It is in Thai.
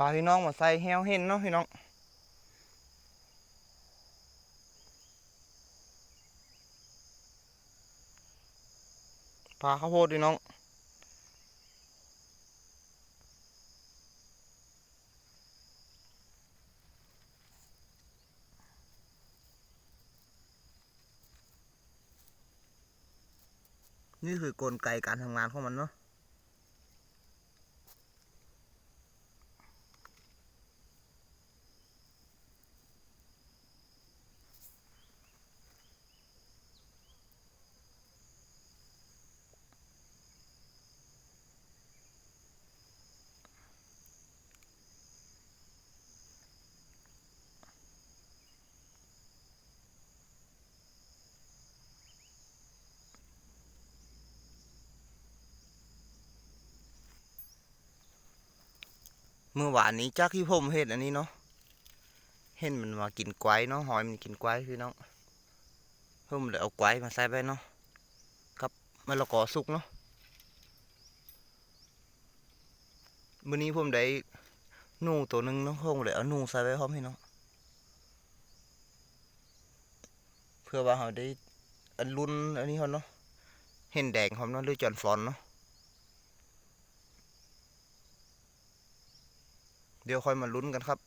พาพี่น้องมาใส่แฮวเห็นเนาะพี่น้องปลาข้าวโพดพี่น้องนี่คือกลไกการทำงานของมันเนาะ เมื่อวานนี้จากที่ผมเห็นอันนี้เนาะเห็นมันมากินไกวเนาะหอยมันกินไกวพี่น้องผมเลยเอาไกวมาใส่ไปเนาะกับมะละกอสุกเนาะมื้อนี้ผมได้หนูตัวหนึ่งเนาะผมเลยเอาหนูใส่ไปพร้อมพี่น้องเพื่อว่าเราได้อันรุ่นอันนี้เขาเนาะเห็นแดงพร้อมเนาะหรือจอนฟอนเนาะ เดี๋ยวค่อยมาลุ้นกันครับ